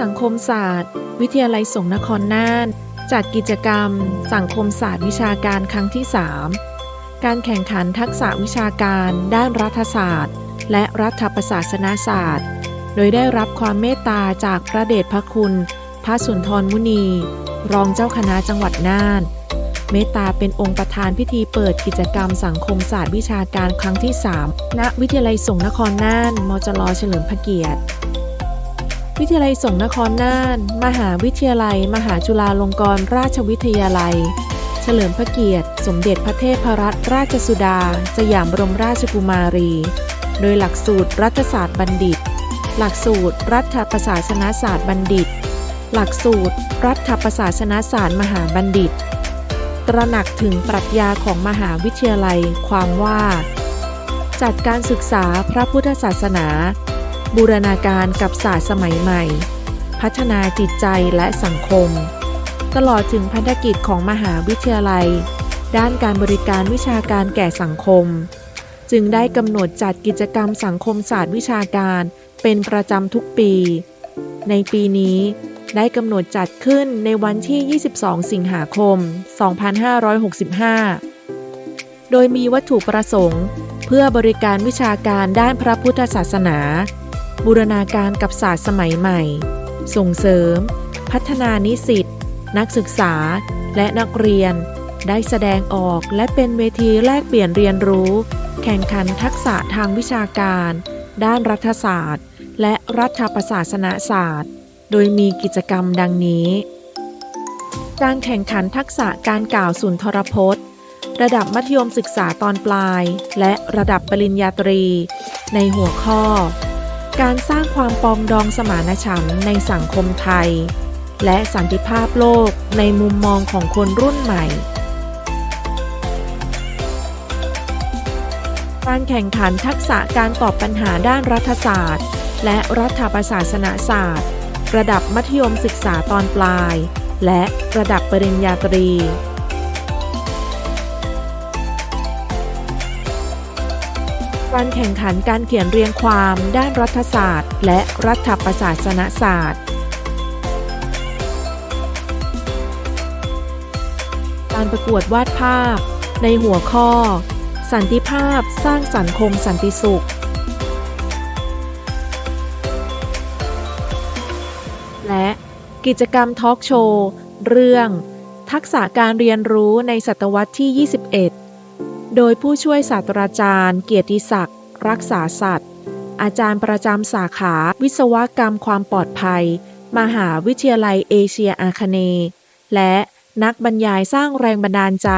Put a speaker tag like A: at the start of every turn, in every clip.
A: สังคมศาสตร์ วิทยาลัยสงนครน่านจัดกิจกรรม สังคมศาสตร์วิชาการครั้งที่ 3 การแข่งขันทักษะวิชาการด้านรัฐศาสตร์ และรัฐประศาสนศาสตร์ โดยได้รับความเมตตาจากพระเดชพระคุณ พระสุนทรมุนี รองเจ้าคณะจังหวัดน่าน เมตตาเป็นองค์ประธานพิธีเปิดกิจกรรมสังคมศาสตร์วิชาการครั้งที่ 3 ณ วิทยาลัยสงนครน่าน มจรเฉลิมพระเกียรติ วิทยาลัยสงนครน่าน มหาวิทยาลัย มหาจุฬาลงกรณราชวิทยาลัย เฉลิมพระเกียรติ สมเด็จพระเทพรัตนราชสุดา สยามบรมราชกุมารี โดยหลักสูตรรัฐศาสตร์บัณฑิต หลักสูตรรัฐประศาสนศาสตร์บัณฑิต หลักสูตรรัฐประศาสนศาสตร์มหาบัณฑิต ตระหนักถึงปรัชญาของมหาวิทยาลัย ความว่า จัดการศึกษาพระพุทธศาสนา บูรณาการกับศาสตร์สมัยใหม่ พัฒนาจิตใจและสังคม ตลอดถึงพันธกิจของมหาวิทยาลัย ด้านการบริการวิชาการแก่สังคม จึงได้กำหนดจัดกิจกรรมสังคมศาสตร์วิชาการเป็นประจำทุกปี ในปีนี้ได้กำหนดจัดขึ้นในวันที่ 22 สิงหาคม 2565 โดยมีวัตถุประสงค์ เพื่อบริการวิชาการด้านพระพุทธศาสนา บูรณาการกับศาสตร์สมัยใหม่ ส่งเสริม พัฒนานิสิต นักศึกษา และนักเรียน ได้แสดงออกและเป็นเวทีแลกเปลี่ยนเรียนรู้ แข่งขันทักษะทางวิชาการ ด้านรัฐศาสตร์ และรัฐประศาสนศาสตร์ โดยมีกิจกรรมดังนี้ การแข่งขันทักษะการกล่าวสุนทรพจน์ ระดับมัธยมศึกษาตอนปลาย และระดับปริญญาตรี ในหัวข้อ การสร้างความปองดองสมานฉันท์ในสังคมไทย และสันติภาพโลกในมุมมองของคนรุ่นใหม่ การแข่งขันทักษะการตอบปัญหาด้านรัฐศาสตร์ และรัฐประศาสนศาสตร์ ระดับมัธยมศึกษาตอนปลาย และระดับปริญญาตรี การแข่งขันการเขียนเรียงความด้านรัฐศาสตร์ และรัฐประศาสนศาสตร์ การประกวดวาดภาพ ในหัวข้อ สันติภาพสร้างสังคมสันติสุข และกิจกรรมทอล์กโชว์ เรื่อง ทักษะการเรียนรู้ในศตวรรษที่ 21 โดยผู้ช่วยศาสตราจารย์ เกียรติศักดิ์รักษาสัตว์ อาจารย์ประจำสาขาวิศวกรรมความปลอดภัย มหาวิทยาลัยเอเชียอาคเนย์และนักบรรยายสร้างแรงบันดาลใจ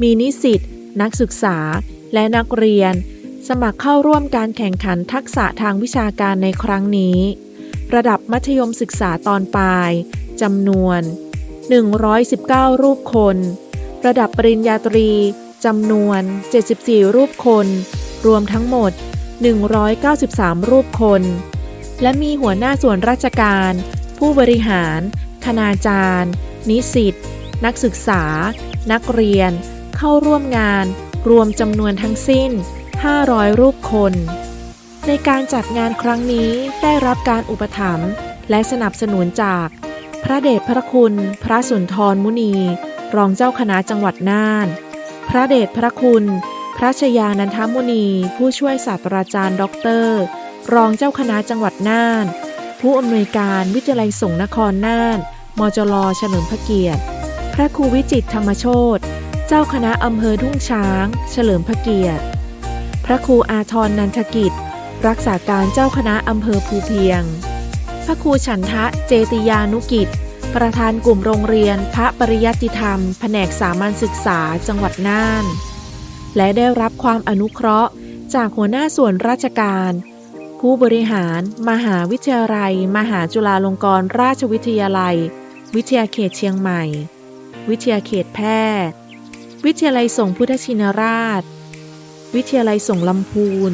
A: มีนิสิต นักศึกษา และนักเรียน สมัครเข้าร่วมการแข่งขันทักษะทางวิชาการในครั้งนี้ ระดับมัธยมศึกษาตอนปลายจำนวน 119 รูปคน ระดับปริญญาตรี จำนวน 74 รูปคน รวมทั้งหมด 193 รูปคน และมีหัวหน้าส่วนราชการ ผู้บริหาร คณาจารย์ นิสิต นักศึกษา นักเรียน เข้าร่วมงาน รวมจำนวนทั้งสิ้น 500 รูปคน ในการจัดงานครั้งนี้ได้รับการอุปถัมภ์และสนับสนุนจาก พระเดชพระคุณ พระสุนทรมุนี รองเจ้าคณะจังหวัดน่าน พระเดชพระคุณ พระชยานันทมุนี ผู้ช่วยศาสตราจารย์ด็อกเตอร์ รองเจ้าคณะจังหวัดน่าน ผู้อำนวยการวิทยาลัยสงฆ์นครน่าน มจรเฉลิมพระเกียรติ พระครูวิจิตธรรมโชตเจ้าคณะอำเภอทุ่งช้าง เฉลิมพระเกียรติ พระครูอาทรนันทกิจ รักษาการเจ้าคณะอำเภอภูเพียง พระครูฉันทะเจติยานุกิจ ประธานกลุ่มโรงเรียนพระปริยัติธรรม แผนกสามัญศึกษาจังหวัดน่าน และได้รับความอนุเคราะห์ จากหัวหน้าส่วนราชการ ผู้บริหาร มหาวิทยาลัย มหาจุฬาลงกรณราชวิทยาลัย วิทยาเขตเชียงใหม่ วิทยาเขตแพร่วิทยาลัยสงฆ์พุทธชินราช วิทยาลัยสงฆ์ลำพูน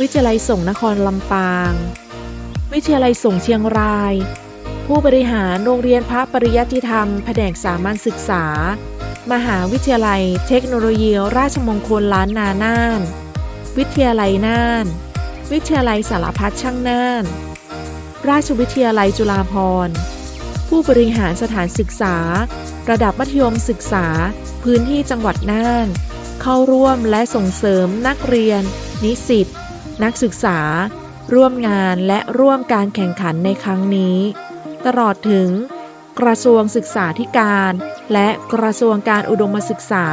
A: วิทยาลัยสงฆ์นครลำปาง วิทยาลัยสงฆ์เชียงราย ผู้บริหารโรงเรียนพระปริยัติธรรม แผนกสามัญศึกษา มหาวิทยาลัย เทคโนโลยี ราชมงคลล้านนาน่าน วิทยาลัยน่าน วิทยาลัยสารพัดช่างน่าน ราชวิทยาลัยจุฬาภรณ์ผู้บริหารสถานศึกษา ระดับมัธยมศึกษา พื้นที่จังหวัดน่าน เข้าร่วมและส่งเสริมนักเรียน นิสิต นักศึกษา ร่วมงานและร่วมการแข่งขันในครั้งนี้ ตลอดถึง กระทรวงศึกษาธิการ และกระทรวงการอุดมศึกษา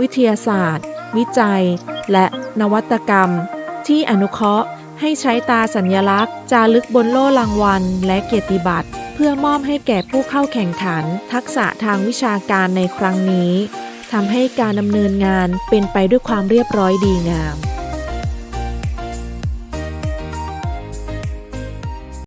A: วิทยาศาสตร์ วิจัย และนวัตกรรม ที่อนุเคราะห์ให้ใช้ตาสัญญลักษณ์ จารึกบนโล่รางวัล และเกียรติบัตร เพื่อมอบให้แก่ผู้เข้าแข่งขัน ทักษะทางวิชาการในครั้งนี้ทำให้การดำเนินงานเป็นไปด้วยความเรียบร้อยดีงาม